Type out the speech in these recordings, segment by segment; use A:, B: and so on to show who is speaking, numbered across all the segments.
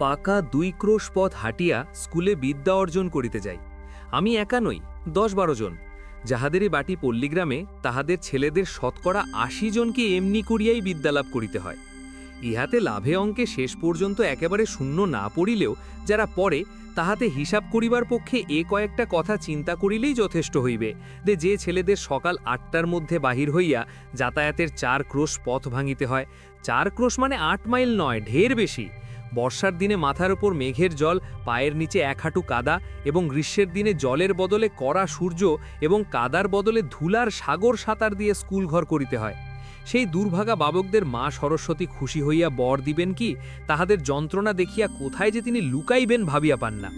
A: পাকা দুই ক্রোশ পথ হাঁটিয়া স্কুলে বিদ্যা অর্জন করিতে যাই। আমি একা নই, দশ বারো জন। যাহাদেরই বাটি পল্লীগ্রামে, তাহাদের ছেলেদের শতকরা আশি জনকে এমনি করিয়াই বিদ্যালাভ করিতে হয়। ইহাতে লাভে অঙ্কে শেষ পর্যন্ত একেবারে শূন্য না পড়িলেও যারা পড়ে, তাহাতে হিসাব করিবার পক্ষে এ কয়েকটা কথা চিন্তা করিলেই যথেষ্ট হইবে যে যে ছেলেদের সকাল আটটার মধ্যে বাহির হইয়া যাতায়াতের চার ক্রোশ পথ ভাঙিতে হয়। চার ক্রোশ মানে আট মাইল নয়, ঢের বেশি। বর্ষার দিনে মাথার ওপর মেঘের জল, পায়ের নিচে এক হাঁটু কাদা এবং গ্রীষ্মের দিনে জলের বদলে কড়া সূর্য এবং কাদার বদলে ধুলার সাগর সাঁতার দিয়ে স্কুল ঘর করিতে হয়। সেই দুর্ভাগা বাবকদের মা সরস্বতী খুশি হইয়া বর দিবেন কি, তাহাদের যন্ত্রণা দেখিয়া কোথায় যে তিনি লুকাইবেন ভাবিয়া পান না।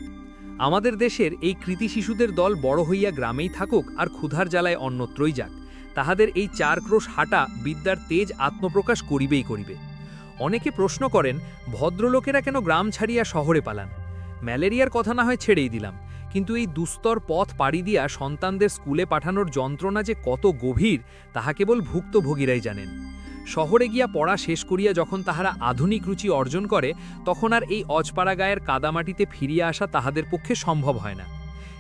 A: আমাদের দেশের এই কৃতি শিশুদের দল বড় হইয়া গ্রামেই থাকুক আর ক্ষুধার জ্বালায় অন্যত্রই যাক। তাহাদের এই চার ক্রোশ হাঁটা বিদ্যার তেজ আত্মপ্রকাশ করিবেই করিবে। অনেকে প্রশ্ন করেন, ভদ্রলোকেরা কেন গ্রাম ছাড়িয়া শহরে পালান? ম্যালেরিয়ার কথা না হয় ছেড়েই দিলাম। কিন্তু এই দুস্তর পথ পাড়ি দিয়া সন্তানদের স্কুলে পাঠানোর যন্ত্রণা যে কত গভীর, তাহা কেবল ভুক্তভোগীরাই জানেন। শহরে গিয়া পড়া শেষ করিয়া যখন তাহারা আধুনিক রুচি অর্জন করে, তখন আর এই অজপাড়া গায়ের কাদামাটিতে ফিরিয়া আসা তাহাদের পক্ষে সম্ভব হয় না।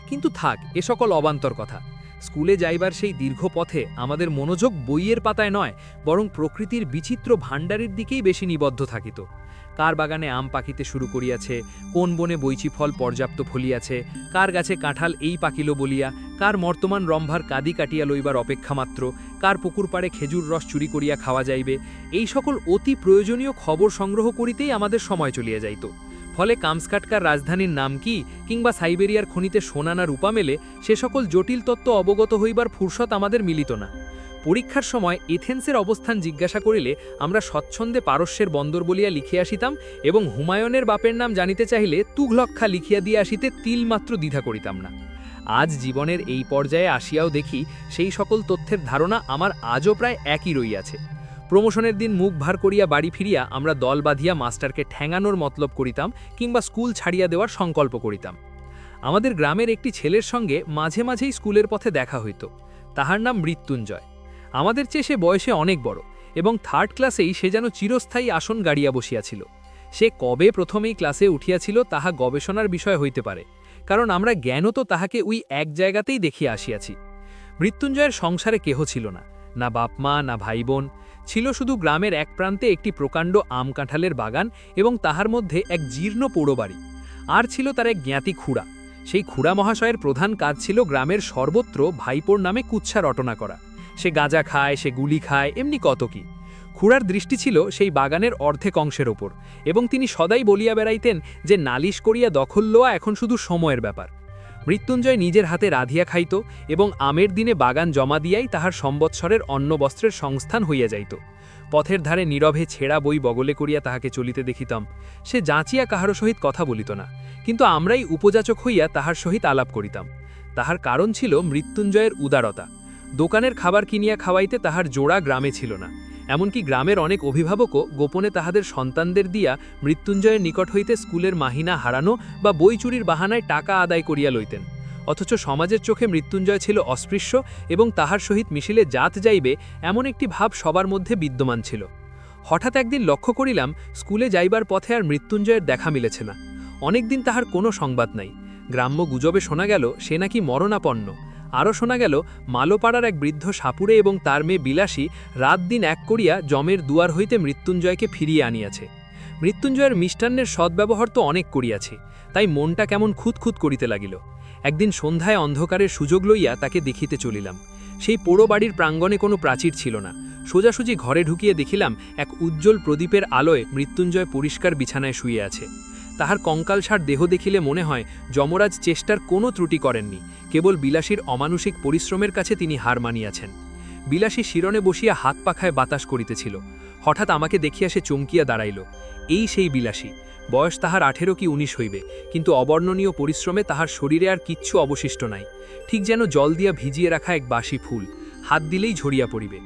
A: কিন্তু থাক, এ সকল অবান্তর কথা। স্কুলে যাইবার সেই দীর্ঘ পথে আমাদের মনোযোগ বইয়ের পাতায় নয়, বরং প্রকৃতির বিচিত্র ভাণ্ডারের দিকেই বেশি নিবদ্ধ থাকিত। কার বাগানে আম পাকিতে শুরু করিয়াছে, কোন বনে বৈচি ফল পর্যাপ্ত ফলিয়াছে, কার গাছে কাঁঠাল এই পাকিল বলিয়া, কার মর্তমান রম্ভার কাদি কাটিয়া লইবার অপেক্ষা মাত্র, কার পুকুর পাড়ে খেজুর রস চুরি করিয়া খাওয়া যাইবে, এই সকল অতি প্রয়োজনীয় খবর সংগ্রহ করিতেই আমাদের সময় চলিয়া যাইত। ফলে কামস্কাটকার রাজধানীর নাম কি কিংবা সাইবেরিয়ার খনিতে সোনা না রূপা মেলে, সে সকল জটিল তত্ত্ব অবগত হইবার ফুরসত আমাদের মিলিত না। পরীক্ষার সময় এথেন্সের অবস্থান জিজ্ঞাসা করিলে আমরা স্বচ্ছন্দে পারস্যের বন্দর বলিয়া লিখিয়া আসিতাম এবং হুমায়ুনের বাপের নাম জানিতে চাইলে তুঘলক্ষা লিখিয়া দিয়ে আসিতে তিলমাত্র দ্বিধা করিতাম না। আজ জীবনের এই পর্যায়ে আসিয়াও দেখি সেই সকল তথ্যের ধারণা আমার আজও প্রায় একই রইয়াছে। প্রমোশনের দিন মুখ ভার করিয়া বাড়ি ফিরিয়া আমরা দল বাঁধিয়া মাস্টারকে ঠ্যাঙানোর মতলব করিতাম কিংবা স্কুল ছাড়িয়া দেওয়ার সংকল্প করিতাম। আমাদের গ্রামের একটি ছেলের সঙ্গে মাঝে মাঝেই স্কুলের পথে দেখা হইত। তাহার নাম মৃত্যুঞ্জয়। আমাদের চেয়ে সে বয়সে অনেক বড় এবং থার্ড ক্লাসেই সে যেন চিরস্থায়ী আসন গাড়িয়া বসিয়াছিল। সে কবে প্রথমেই ক্লাসে উঠিয়াছিল তাহা গবেষণার বিষয় হইতে পারে, কারণ আমরা জ্ঞানও তো তাহাকে ওই এক জায়গাতেই দেখিয়া আসিয়াছি। মৃত্যুঞ্জয়ের সংসারে কেহ ছিল না না বাপমা না ভাই বোন ছিল শুধু গ্রামের এক প্রান্তে একটি প্রকাণ্ড আম কাঁঠালের বাগান এবং তাহার মধ্যে এক জীর্ণ পোড়ো বাড়ি আর ছিল তার এক জ্ঞাতি খুড়া। সেই খুড়া মহাশয়ের প্রধান কাজ ছিল গ্রামের সর্বত্র ভাইপোর নামে কুচ্ছা রটনা করা। সে গাঁজা খায়, সে গুলি খায়, এমনি কত কি। খুড়ার দৃষ্টি ছিল সেই বাগানের অর্ধেক অংশের ওপর এবং তিনি সদাই বলিয়া বেড়াইতেন যে নালিশ করিয়া দখল লোয়া এখন শুধু সময়ের ব্যাপার। মৃত্যুঞ্জয় নিজের হাতে রাধিয়া খাইত এবং আমের দিনে বাগান জমা দিয়াই তাহার সম্বৎসরের অন্ন বস্ত্রের সংস্থান হইয়া যাইত। পথের ধারে নীরবে ছেঁড়া বই বগলে করিয়া তাহাকে চলিতে দেখিতাম। সে যাঁচিয়া কাহারও সহিত কথা বলিত না, কিন্তু আমরাই উপযাচক হইয়া তাহার সহিত আলাপ করিতাম। তাহার কারণ ছিল মৃত্যুঞ্জয়ের উদারতা। দোকানের খাবার কিনিয়া খাওয়াইতে তাহার জোড়া গ্রামে ছিল না। এমনকি গ্রামের অনেক অভিভাবকও গোপনে তাহাদের সন্তানদের দিয়া মৃত্যুঞ্জয়ের নিকট হইতে স্কুলের মাহিনা হারানো বা বই চুরির বাহানায় টাকা আদায় করিয়া লইতেন। অথচ সমাজের চোখে মৃত্যুঞ্জয় ছিল অস্পৃশ্য এবং তাহার সহিত মিশিলে জাত যাইবে এমন একটি ভাব সবার মধ্যে বিদ্যমান ছিল। হঠাৎ একদিন লক্ষ্য করিলাম, স্কুলে যাইবার পথে আর মৃত্যুঞ্জয়ের দেখা মিলেছে না। অনেকদিন তাহার কোনো সংবাদ নাই। গ্রাম্য গুজবে শোনা গেল, সে নাকি মরণাপন্ন। আরও শোনা গেল, মালোপাড়ার এক বৃদ্ধ সাপুরে এবং তার মেয়ে বিলাসী রাত দিন এক করিয়া জমের দুয়ার হইতে মৃত্যুঞ্জয়কে ফিরিয়ে আনিয়াছে। মৃত্যুঞ্জয়ের মিষ্টান্নের সদ্ব্যবহার তো অনেক করিয়াছে, তাই মনটা কেমন খুঁতখুত করিতে লাগিল। একদিন সন্ধ্যায় অন্ধকারের সুযোগ লইয়া তাকে দেখিতে চলিলাম। সেই পোড়ো বাড়ির প্রাঙ্গণে কোনো প্রাচীর ছিল না। সোজাসুজি ঘরে ঢুকিয়ে দেখিলাম, এক উজ্জ্বল প্রদীপের আলোয় মৃত্যুঞ্জয় পরিষ্কার বিছানায় শুয়ে আছে। তাহার কঙ্কালসার দেহ দেখিলে মনে হয় যমরাজ চেষ্টার কোনো ত্রুটি করেননি, কেবল বিলাসীর অমানুষিক পরিশ্রমের কাছে তিনি হার মানিয়াছেন। বিলাসী শিরণে বসিয়া হাত পাখায় বাতাস করিতেছিল, হঠাৎ আমাকে দেখিয়া সে চমকিয়া দাঁড়াইল, এই সেই বিলাসী, বয়স তাহার আঠেরো কি উনিশ হইবে, কিন্তু অবর্ণনীয় পরিশ্রমে তাহার শরীরে আর কিচ্ছু অবশিষ্ট নাই, ঠিক যেন জল দিয়া ভিজিয়ে রাখা এক বাসি ফুল, হাত দিলেই ঝরিয়া পড়িবে।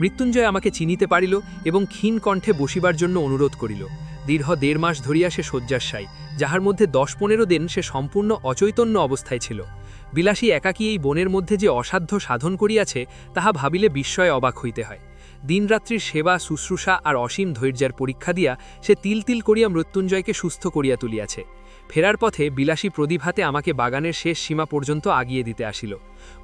A: মৃত্যুঞ্জয় আমাকে চিনিতে পারিল এবং ক্ষীণ কণ্ঠে বসিবার জন্য অনুরোধ করিল দীর্ঘ দেড় মাস ধরিয়া সে শয্যাশায়ী, যাহার মধ্যে দশ পনেরো দিন সে সম্পূর্ণ অচৈতন্য অবস্থায় ছিল। বিলাসী একাকী এই বনের মধ্যে যে অসাধ্য সাধন করিয়াছে, তাহা ভাবিলে বিস্ময়ে অবাক হইতে হয়।
B: দিনরাত্রির সেবা, শুশ্রূষা আর অসীম ধৈর্যের পরীক্ষা দিয়া সে তিল তিল করিয়া মৃত্যুঞ্জয়কে সুস্থ করিয়া তুলিয়াছে। ফেরার পথে বিলাসী প্রদীপ হাতে আমাকে বাগানের শেষ সীমা পর্যন্ত আগিয়ে দিতে আসিল।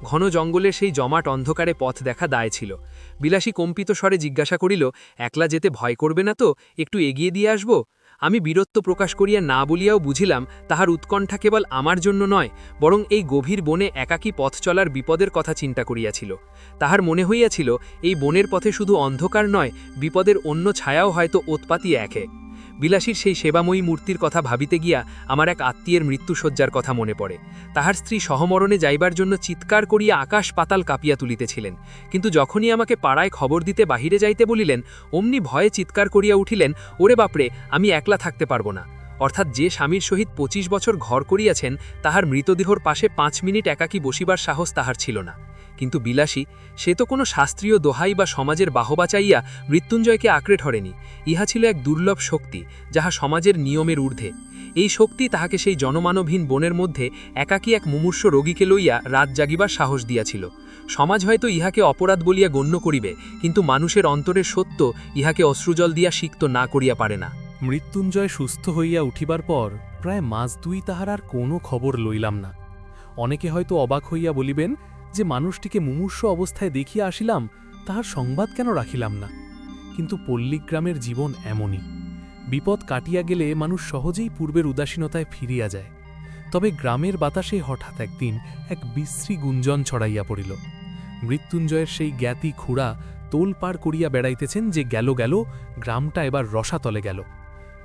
B: ঘন জঙ্গলের সেই জমাট অন্ধকারে পথ দেখা দায় ছিল। বিলাসী কম্পিত স্বরে জিজ্ঞাসা করিল, একলা যেতে ভয় করবে না তো? একটু এগিয়ে দিয়ে আসব? আমি বীরত্ব প্রকাশ করিয়া না বলিয়াও বুঝিলাম, তাহার উৎকণ্ঠা কেবল আমার জন্য নয়, বরং এই গভীর বনে একাকী পথ চলার বিপদের কথা চিন্তা করিয়াছিল। তাহার মনে হইয়াছিল, এই বনের পথে শুধু অন্ধকার নয়, বিপদের অন্য ছায়াও হয়তো ওৎপাতি একে। বিলাসীর সেই সেবাময়ী মূর্তির কথা ভাবিতে গিয়া আমার এক আত্মীয়ের মৃত্যুসজ্জার কথা মনে পড়ে। তাহার স্ত্রী সহমরণে যাইবার জন্য চিৎকার করিয়া আকাশ পাতাল কাঁপিয়া তুলিতেছিলেন। কিন্তু যখনই আমাকে পাড়ায় খবর দিতে বাহিরে যাইতে বলিলেন, অমনি ভয়ে চিৎকার করিয়া উঠিলেন, ওরে বাপরে, আমি একলা থাকতে পারব না। অর্থাৎ যে স্বামীর সহিত পঁচিশ বছর ঘর করিয়াছেন, তাহার মৃতদেহর পাশে পাঁচ মিনিট একাকী বসিবার সাহস তাহার ছিল না। কিন্তু বিলাসী, সে তো কোনো শাস্ত্রীয় দোহাই বা সমাজের বাহবা চাইয়া মৃত্যুঞ্জয়কে আঁকড়ে ধরেনি। ইহা ছিল এক দুর্লভ শক্তি, যাহা সমাজের নিয়মের ঊর্ধ্বে। এই শক্তি তাহাকে সেই জনমানবহীন বনের মধ্যে একাকী এক মুমূর্ষ রোগীকে লইয়া রাত জাগিবার সাহস দিয়াছিল। সমাজ হয়তো ইহাকে অপরাধ বলিয়া গণ্য করিবে, কিন্তু মানুষের অন্তরের সত্য ইহাকে অশ্রুজল দিয়া সিক্ত না করিয়া পারে না।
C: মৃত্যুঞ্জয় সুস্থ হইয়া উঠিবার পর প্রায় মাস দুই তাহার আর কোনো খবর লইলাম না। অনেকে হয়তো অবাক হইয়া বলিবেন যে মানুষটিকে মুমূর্ষ অবস্থায় দেখিয়া আসিলাম, তাহার সংবাদ কেন রাখিলাম না? কিন্তু পল্লীগ্রামের জীবন এমনই। বিপদ কাটিয়া গেলে মানুষ সহজেই পূর্বের উদাসীনতায় ফিরিয়া যায়। তবে গ্রামের বাতাসে হঠাৎ একদিন এক বিশ্রী গুঞ্জন ছড়াইয়া পড়িল। মৃত্যুঞ্জয়ের সেই জ্ঞাতি খুড়া তোল পার করিয়া বেড়াইতেছেন যে গেল গেল, গ্রামটা এবার রসাতলে গেল।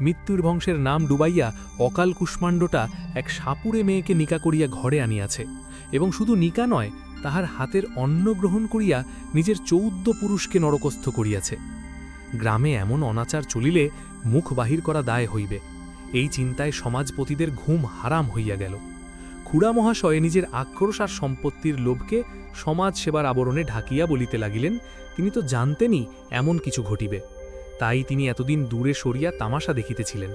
C: মৃত্যুর বংশের নাম ডুবাইয়া অকাল কুষ্মাণ্ডটা এক সাপুরে মেয়েকে নিকা করিয়া ঘরে আনিয়াছে। এবং শুধু নিকা নয় তাহার হাতের অন্ন গ্রহণ করিয়া নিজের চৌদ্দ পুরুষকে নরকস্থ করিয়াছে। গ্রামে এমন অনাচার চলিলে মুখ বাহির করা দায় হইবে। এই চিন্তায় সমাজপতিদের ঘুম হারাম হইয়া গেল। খুড়া মহাশয়ে নিজের আক্রোশ আর সম্পত্তির লোভকে সমাজ সেবার আবরণে ঢাকিয়া বলিতে লাগিলেন, তিনি তো জানতেনই এমন কিছু ঘটিবে। তাই তিনি এতদিন দূরে সরিয়া তামাশা দেখিতেছিলেন।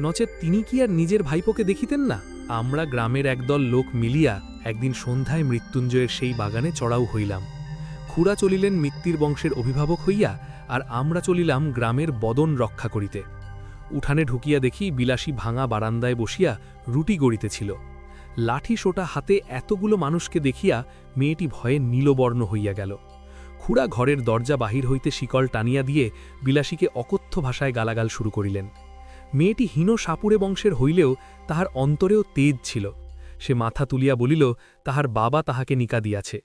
C: নচেত তিনি কি আর নিজের ভাইপোকে দেখিতেন না? আমরা গ্রামের একদল লোক মিলিয়া একদিন সন্ধ্যায় মৃত্যুঞ্জয়ের সেই বাগানে চড়াও হইলাম। খুড়া চলিলেন মৃত্যুর বংশের অভিভাবক হইয়া, আর আমরা চলিলাম গ্রামের বদন রক্ষা করিতে। উঠানে ঢুকিয়া দেখি বিলাসী ভাঙা বারান্দায় বসিয়া রুটি গড়িতেছিল। লাঠি সোটা হাতে এতগুলো মানুষকে দেখিয়া মেয়েটি ভয়ে নীলবর্ণ হইয়া গেল। খুড়া ঘরের দরজা বাহির হইতে শিকল টানিয়া দিয়ে বিলাসীকে অকথ্য ভাষায় গালাগাল শুরু করিলেন। মেয়েটি হীন সাপুরে বংশের হইলেও তাহার অন্তরেও তেজ ছিল। সে মাথা তুলিয়া বলিল, তাহার বাবা তাহাকে নিকা দিয়াছে।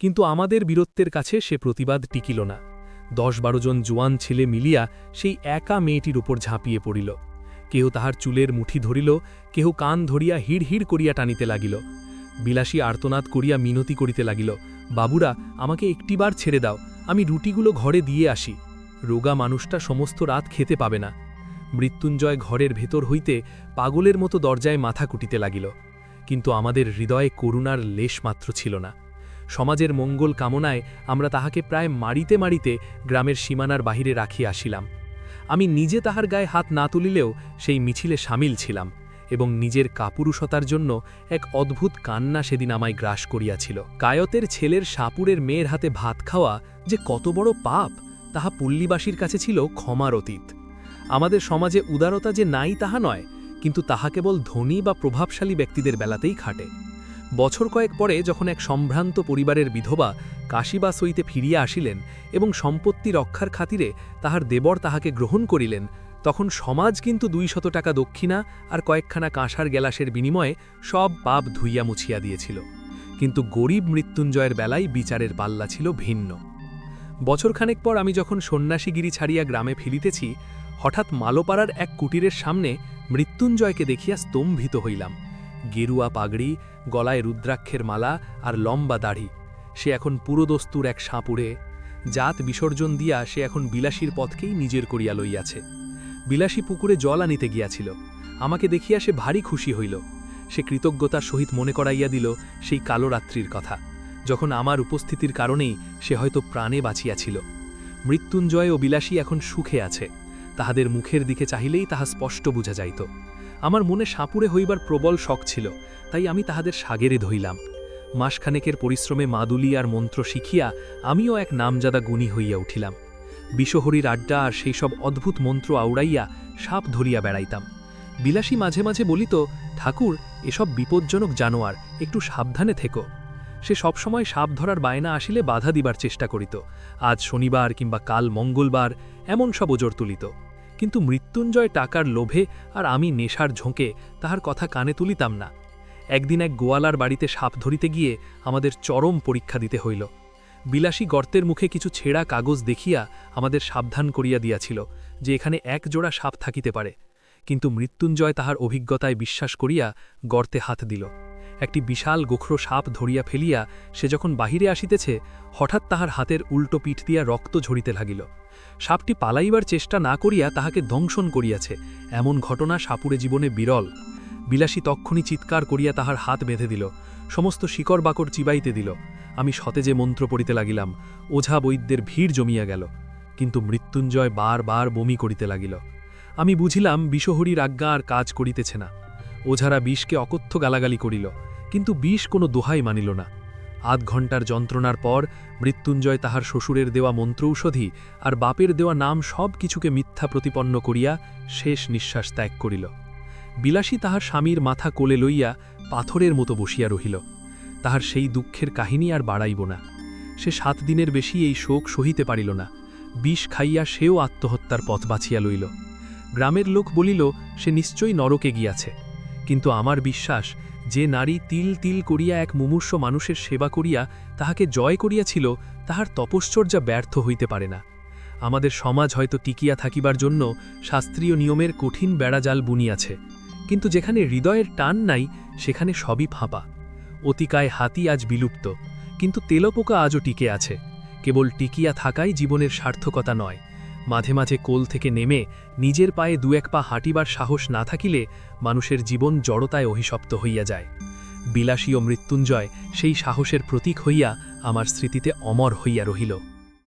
C: কিন্তু আমাদের বীরত্বের কাছে সে প্রতিবাদ টিকিল না। দশ বারো জন জোয়ান ছেলে মিলিয়া সেই একা মেয়েটির উপর ঝাঁপিয়ে পড়িল। কেহ তাহার চুলের মুঠি ধরিল, কেহ কান ধরিয়া হিড় হিড় করিয়া টানিতে লাগিল। বিলাসী আর্তনাদ করিয়া মিনতি করিতে লাগিল, বাবুরা, আমাকে একটিবার ছেড়ে দাও, আমি রুটিগুলো ঘরে দিয়ে আসি। রোগা মানুষটা সমস্ত রাত খেতে পাবে না। মৃত্যুঞ্জয় ঘরের ভেতর হইতে পাগলের মতো দরজায় মাথা কুটিতে লাগিল, কিন্তু আমাদের হৃদয়ে করুণার লেশ মাত্র ছিল না। সমাজের মঙ্গল কামনায় আমরা তাহাকে প্রায় মারিতে মারিতে গ্রামের সীমানার বাহিরে রাখিয়া আসিলাম। আমি নিজে তাহার গায়ে হাত না তুলিলেও সেই মিছিলে সামিল ছিলাম এবং নিজের কাপুরুষতার জন্য এক অদ্ভুত কান্না সেদিন আমায় গ্রাস করিয়াছিল। কায়তের ছেলের সাপুরের মেয়ের হাতে ভাত খাওয়া যে কত বড় পাপ, তাহা পল্লীবাসীর কাছে ছিল ক্ষমার অতীত। আমাদের সমাজে উদারতা যে নাই তাহা নয়, কিন্তু তাহা কেবল ধনী বা প্রভাবশালী ব্যক্তিদের বেলাতেই খাটে। বছর কয়েক পরে যখন এক সম্ভ্রান্ত পরিবারের বিধবা কাশিবাস হইতে ফিরিয়া আসিলেন এবং সম্পত্তি রক্ষার খাতিরে তাহার দেবর তাহাকে গ্রহণ করিলেন, তখন সমাজ কিন্তু দুই শত টাকা দক্ষিণা আর কয়েকখানা কাঁসার গেলাসের বিনিময়ে সব পাপ ধুইয়া মুছিয়া দিয়েছিল। কিন্তু গরিব মৃত্যুঞ্জয়ের বেলায় বিচারের পাল্লা ছিল ভিন্ন। বছরখানেক পর আমি যখন সন্ন্যাসীগিরি ছাড়িয়া গ্রামে ফিরিতেছি হঠাৎ মালোপাড়ার এক কুটিরের সামনে মৃত্যুঞ্জয়কে দেখিয়া স্তম্ভিত হইলাম। গেরুয়া পাগড়ি, গলায় রুদ্রাক্ষের মালা আর লম্বা দাড়ি। সে এখন পুরোদস্তুর এক সাঁপুড়ে। জাত বিসর্জন দিয়া সে এখন বিলাসীর পথকেই নিজের করিয়া লইয়াছে। বিলাসী পুকুরে জল আনিতে গিয়াছিল। আমাকে দেখিয়া সে ভারী খুশি হইল। সে কৃতজ্ঞতার সহিত মনে করাইয়া দিল সেই কালো রাত্রির কথা। যখন আমার উপস্থিতির কারণেই সে হয়তো প্রাণে বাঁচিয়াছিল। মৃত্যুঞ্জয় ও বিলাসী এখন সুখে আছে। তাহাদের মুখের দিকে চাহিলেই তাহা স্পষ্ট বুঝা যাইত। আমার মনে সাপুরে হইবার প্রবল শখ ছিল, তাই আমি তাহাদের সাগেরে ধইলাম মাসখানেকের পরিশ্রমে মাদুলি আর মন্ত্র শিখিয়া আমিও এক নামজাদা গুণী হইয়া উঠিলাম।
B: বিষহরীর আড্ডা আর সেই সব অদ্ভুত মন্ত্র আউড়াইয়া সাপ ধরিয়া বেড়াইতাম। বিলাসী মাঝে মাঝে বলিত, ঠাকুর, এসব বিপজ্জনক জানোয়ার, একটু সাবধানে থেকো। সে সবসময় সাপ ধরার বায়না আসিলে বাধা দিবার চেষ্টা করিত। আজ শনিবার কিংবা কাল মঙ্গলবার এমন সব ওজোর তুলিত। কিন্তু মৃত্যুঞ্জয় টাকার লোভে আর আমি নেশার ঝোঁকে তাহার কথা কানে তুলিতাম না। একদিন এক গোয়ালার বাড়িতে সাপ ধরিতে গিয়ে আমাদের চরম পরীক্ষা দিতে হইল। বিলাসী গর্তের মুখে কিছু ছেঁড়া কাগজ দেখিয়া আমাদের সাবধান করিয়া দিয়াছিল যে এখানে এক জোড়া সাপ থাকিতে পারে। কিন্তু মৃত্যুঞ্জয় তাহার অভিজ্ঞতায় বিশ্বাস করিয়া গর্তে হাত দিল। একটি বিশাল গোখরো সাপ ধরিয়া ফেলিয়া সে যখন বাহিরে আসিতেছে, হঠাৎ তাহার হাতের উল্টো পিঠ দিয়া রক্ত ঝরিতে লাগিল। সাপটি পালাইবার চেষ্টা না করিয়া তাহাকে দংশন করিয়াছে, এমন ঘটনা সাপুরে জীবনে বিরল। বিলাসী তক্ষণি চিৎকার করিয়া তাহার হাত বেঁধে দিল, সমস্ত শিকড় বাকড় চিবাইতে দিল। আমি সতেজে মন্ত্র পড়িতে লাগিলাম, ওঝা বৈদ্যের ভিড় জমিয়া গেল, কিন্তু মৃত্যুঞ্জয় বার বার বমি করিতে লাগিল। আমি বুঝিলাম বিষহরীর আজ্ঞা আর কাজ করিতেছে না। ওঝারা বিষকে অকথ্য গালাগালি করিল, কিন্তু বিষ কোনো দোহাই মানিল না। আধ ঘণ্টার যন্ত্রণার পর মৃত্যুঞ্জয় তাহার শ্বশুরের দেওয়া মন্ত্রৌষধি আর বাপের দেওয়া নাম সব কিছুকে মিথ্যা প্রতিপন্ন করিয়া শেষ নিঃশ্বাস ত্যাগ করিল। বিলাসী তাহার স্বামীর মাথা কোলে লইয়া পাথরের মতো বসিয়া রহিল। তাহার সেই দুঃখের কাহিনী আর বাড়াইব না। সে সাত দিনের বেশি এই শোক সহিতে পারিল না। বিষ খাইয়া সেও আত্মহত্যার পথ বাছিয়া লইল। গ্রামের লোক বলিল, সে নিশ্চয়ই নরকে গিয়াছে। কিন্তু আমার বিশ্বাস, যে নারী তিল তিল করিয়া এক মুমূর্ষ মানুষের সেবা করিয়া তাহাকে জয় করিয়াছিল, তাহার তপশ্চর্যা ব্যর্থ হইতে পারে না। আমাদের সমাজ হয়তো টিকিয়া থাকিবার জন্য শাস্ত্রীয় নিয়মের কঠিন বেড়াজাল বুনিয়াছে, কিন্তু যেখানে হৃদয়ের টান নাই, সেখানে সবই ফাঁপা। অতিকায় হাতি আজ বিলুপ্ত, কিন্তু তেলপোকা আজও টিকে আছে, কেবল টিকিয়া থাকাই জীবনের সার্থকতা নয়। মাঝে মাঝে কোল থেকে নেমে নিজের পায়ে দু এক পা হাঁটিবার সাহস না থাকিলে মানুষের জীবন জড়তায় অভিশপ্ত হইয়া যায়। বিলাসী ও মৃত্যুঞ্জয় সেই সাহসের প্রতীক হইয়া আমার স্মৃতিতে অমর হইয়া রহিল।